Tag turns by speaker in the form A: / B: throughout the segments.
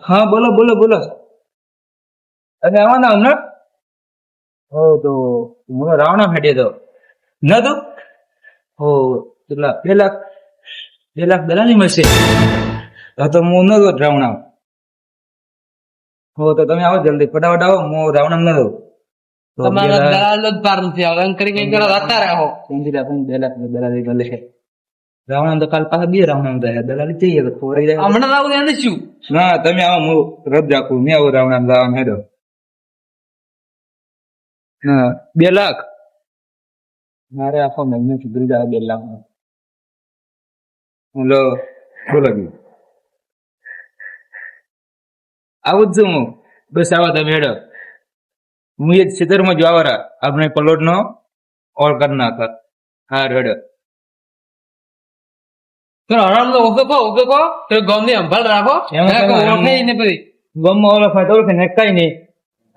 A: હા બોલો બોલો બોલો અરે આવવાના હમણાં હો તો મને રાવણા ફેટ્યો તો ન તો હો કેટલા બે લાખ બે લાખ દલાલી મળશે તો હું ન દો રાવણા હો તો તમે આવો જલ્દી ફટાફટ આવો હું રાવણા ન દઉં
B: તમારા દલાલ જ પાર નથી આવતા એમ કરી કઈ કરો આવો
A: આપણે બે લાખ દલાલી મળે રાવણા તો કાલ પાછા બે રાવણા થયા દલાલી જઈએ તો ખોરાઈ જાય.
B: હમણાં આવું એને શું?
A: ના તમે આવો હું રદ રાખું. મેં આવું રાવણા લાવવાનું હેડો. હા બે લાખ. મારે આખો મહિનો સુધરી જાય બે લાખ બોલો બોલો બી. આવું જ છું હું. બસ આવો તમે હેડો. હું એ ખેતરમાં જ વાવરા. આપણે પલોટ નો ઓળ કરી નાખ. હા હેડો.
B: હરામ તો કહો ઓકે કહો તો ગમની સંભાળ રાખો. ઓળખે નહીં પછી
A: ગમમાં ઓલો ફાયદો ઓળખે ને કઈ નહીં.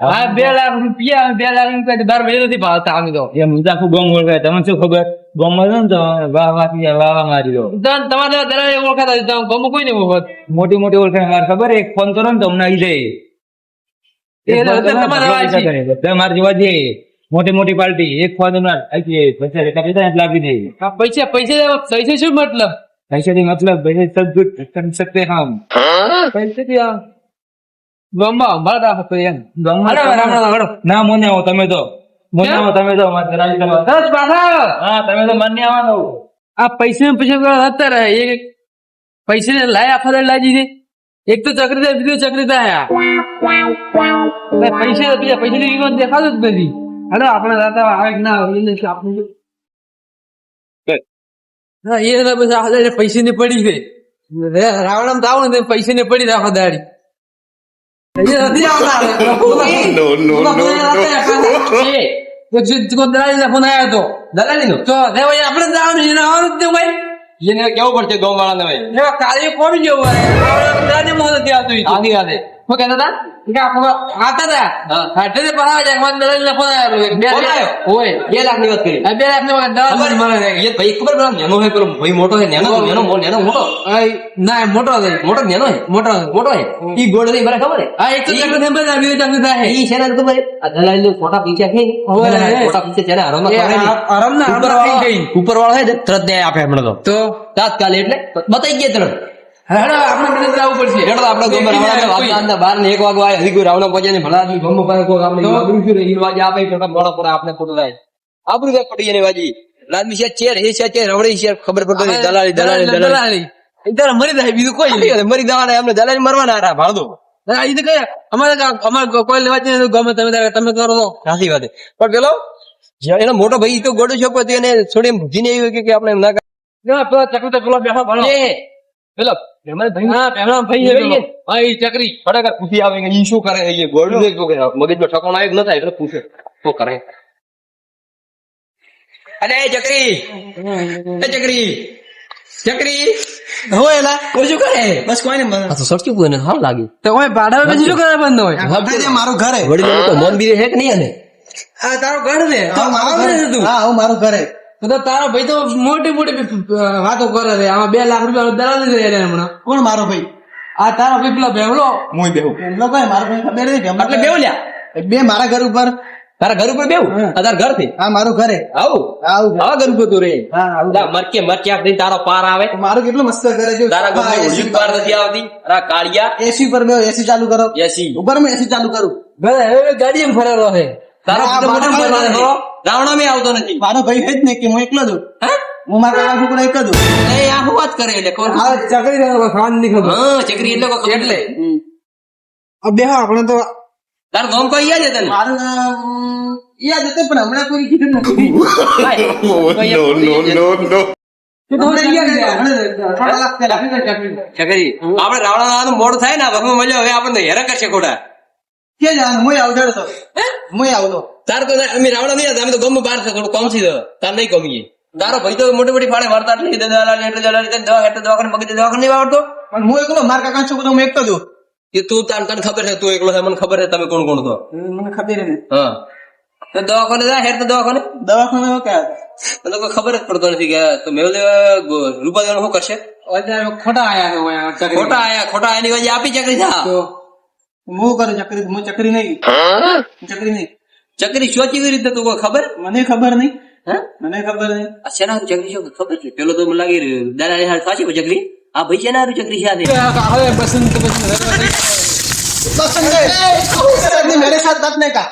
B: હા બે લાખ રૂપિયા બે લાખ રૂપિયા તો બાર મહિના નથી ભાવતા આમ તો.
A: એમ આખું ગમ ઓળખાય. તમને શું ખબર? ગમમાં છે ને તો વાહ વાહ વાહ મારી દો.
B: તમ- તમારે દલાલ ઓળખાતા તમે ગમ કોઈ નહીં ઓળખત
A: મોટી મોટી ઓળખાય મારે ખબર એક ફોન કરો ને તો અમને આવી જાય. ને તો. બધા મારે જોવા જઈએ મોટી મોટી પાર્ટી. એક ફોનમાં પૈસા એટલા પૈસા દે
B: પૈસા પૈસા પૈસા શું મતલબ?
A: પૈસા થી મતલબ પૈસા सब कुछ कर सकते हैं हम
B: પૈસા થી આ ગમમાં સંભાળ રાખો પછી એમ
A: ગમમાં
B: હાલો, રામ રામ, હાલો.
A: ના મોને આવો તમે તો મોને
B: કેમ?
A: આવો તમે તો મારે રાજી કરવા
B: દસ પાછા
A: હા તમે તો મને આવવાનો
B: આ પૈસા ને પૈસા કરવા અત્યારે એક પૈસા ને લાય આખા દાડ લાજી દે એક તો ચક્રી થાય બીજો ચક્રી થાય આ. એટલે પૈસા બીજા પૈસા ની કિંમત દેખાતું જ નથી અરે આપણે દાદા આવે કે ના આવે એને શું આપણે શું? હા એ પૈસા ની પડી છે. રાવણમ તો આવો ને પૈસા ને પડી રાખો દાડી.
C: કેવું પડશે ગૌ વાળા ને ભાઈ
B: કાર્ય કોણ જેવું? હોય દાદે આવતું શું કહેતા હતા કે આપણે આતા હતા?
C: હા.
B: હાટે પડાવે મારા દલાલ ને ફોન આવ્યો બે
C: લાખ?
B: હોય.
C: બે લાખની વાત કરી.
B: બે લાખની વાત
C: ખબર
B: મને.
C: એ ભાઈ ખબર પેલો નેનો હે પેલો ભાઈ મોટો હે નેનો નેનો નેનો મોટો.
B: ના મોટો હે
C: મોટો નેનો હે
B: મોટો
C: મોટો હે ઈ ગોળ નહીં મને ખબર હે
B: આ એક તો ચક્ર ને બધા બીજો ચક્ર થાય.
C: ઈ છે ને ભાઈ આ દલાલ નો ફોટા પીછે છે? ને ફોટા પીછે છે ને
B: આરામ ના આરામ
C: ઉપર
B: ના.
C: ઉપર વાળો હે તરત દે આપે હમણાં તો.
B: તો?
C: તાત્કાલિક એટલે બતાઈ ગયા તરત.
B: હેડો આપણે બધા જવું પડશે.
C: હેડો આપણે ગમે રાવણા વાત આંદા બાર ને એક વાગવા હજી કોઈ રાવણા પહોંચે ને ભલા આદમી ગમે પાસે કોઈ આપણે
B: તો?
C: આબરૂ શું રે વાજે આપે તો મોડા પર આપણે ખોટું થાય. આબરૂ જાય પડી એની વાજી લાદમી છે ચેર એ છે ચેર રવડી છે ખબર પડતો દલાલી દલાલી દલાલી
B: દલાલી. મરી જાય બીજું કોઈ નહીં.
C: મરી જવાના એમને દલાલી મરવાના હારા
B: ના, તો અમારે અમારે કોઈ લેવા જ ગમે તમે તમે કરો. તો
C: સાચી વાત પણ પેલો એનો મોટો ભાઈ તો ગોડો છોકરો પછી એને છોડી ભૂજીને આવ્યું કે- આપણે એમ ના
B: પેલો ચકરી તો પેલો બેઠો ભણો.
C: કરીએ પેલો ભાઈ
B: હા, ભાઈ હા, ઈ ચકરી.
C: ફટાકડ પૂછી આવે કે ઈ શું કરે? એ ગોળું છે તો કે મગજમાં ઠકાણું આવે ન થાય એટલે પૂછે શું કરે? અરે ચકરી. એ ચકરી. ચકરી.
B: હોય એલા.
C: કોઈ શું કરે?
D: બસ કોઈ ને
C: આ તો કોઈ ને લાગે.
B: તો હોય ભાડા પછી શું કરે બંધ હોય.
D: મારું ઘરે.
C: વડીલો લોકો મન બીરે હે કે નહીં
B: આ તારો ઘર ને
D: હા મારું ઘરે
B: તું.
D: હા હું મારું ઘરે
B: તો તારો ભાઈ તો મોટી મોટી વાતો કરે છે. આમાં બે લાખ રૂપિયા દલાલી છે હમણાં.
D: કોણ મારો ભાઈ?
B: આ તારો ભાઈ પેલો બેવલો
C: હું બેહું.
D: એમનો કઈ મારો ભાઈ ખબર નથી
C: એટલે બેવલ્યા
D: બે મારા ઘર ઉપર.
C: તારા ઘર ઉપર બેવું તારા ઘરથી
D: હા મારું ઘરે.
C: આવું?
D: આવું
C: આવા ઘર ઉપર તું રે?
D: હા
C: મરકે મરક્યા થઈ તારો પાર આવે.
D: મારું કેટલું મસ્ત ઘરે છે?
C: તારા ઘર એસી પાર નથી આવતી. અરે કાળિયા.
D: એસી પર બેવ એસી ચાલુ કરો.
C: એસી
D: ઉપર મેં એસી ચાલુ કરું.
B: હવે ગાડી એમ ફરેલો છે.
C: તારો
D: હા,
C: હો, રાવણો મેં આવતો નથી.
D: મારો ભાઈ છે જ ને કે હું એકલો છું
C: હા?
D: હું મારા કાકા છોકરા એક જ છું
C: એ આ શું વાત કરે એટલે કોણ?
B: હા ચકરી ને ખાનની ખબર.
C: હા ચકરી એટલે કોઈ એટલે.
D: હવે બેહો આપણે તો
C: તારું ગામ કોઈ યાદ હતા તને?
D: મારું યાદ હતું પણ હમણાં કોઈ કીધું નથી.
C: નો નો નો નો. મોડું થાય ને મજા હવે આપણને હેરા કરશે ખોટા.
D: કે જાણ હું આવું તો હું? આવું
C: તાર તો અમે રાવણ નહીં અમે તો ગમ બહાર છે થોડું કમ છે તાર નહીં કમીએ તારો ભાઈ તો મોટી મોટી ફાળે મારતા એટલે દલાલ એટલે દલાલ એટલે દવા એટલે દવાખાને મગજ દવાખાને નહીં વાળતો
D: પણ હું એકલો મારા કાકા છોકરો હું એકલો છું.
C: એ તું તાર તને ખબર છે તું એકલો છે મને ખબર છે તમે કોણ કોણ તો
D: મને ખબર નથી
C: હા. તો દવાખાને જા હેર તો દવાખાને.
D: દવાખાને ક્યાં
C: મને કોઈ ખબર જ પડતો નથી કે તો મેહુલ રૂપા દેવાનું શું કરશે?
D: ખોટા આયા
C: ખોટા આયા ખોટા આયા ની વજે આપી ચકરી
D: તો હું કરું ચકરી હું ચકરી નહીં ચકરી નહીં
C: ચકરી શું કેવી રીતે તું કોઈ ખબર
D: મને ખબર નહીં
C: હે
D: મને ખબર નહીં
C: આ શેના હારું ચકરી શું ખબર છે પેલો તો મને લાગે દાદા હાર સાચી પણ ચકરી આ ભાઈ શેના હારું ચકરી છે આ દે?
D: હવે બસંત बसंत नहीं मेरे साथ नाचने का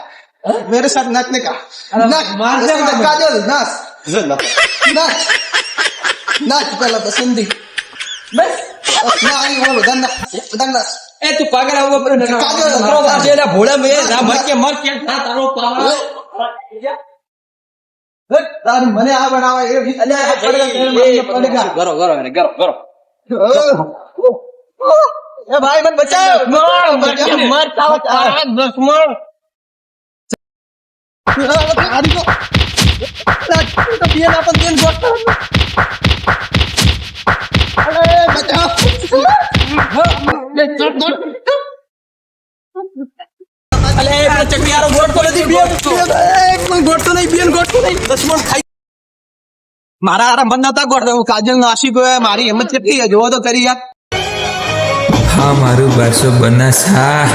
D: मेरे साथ नाचने का नाच बसंत काजल नाच नाच नाच पहला बसंती बस ना आई वो बदन बदन नाच
C: એ તું પાગલ આવો પાછળ ભોળે મે ના મર કે મર કે ના તારો પાવા મને આ
D: બનાવા એ ભાઈ મને બચાવ
C: મર તાવ દુશ્મન
D: મારા આરામ બંધ નતા ગોઠવે હું કાજલ નો આશિક હોય, મારી હિંમત કેટલી છે? જોવો તો કરી યાર.
E: હા, મારું બારસો બનાસ, હા.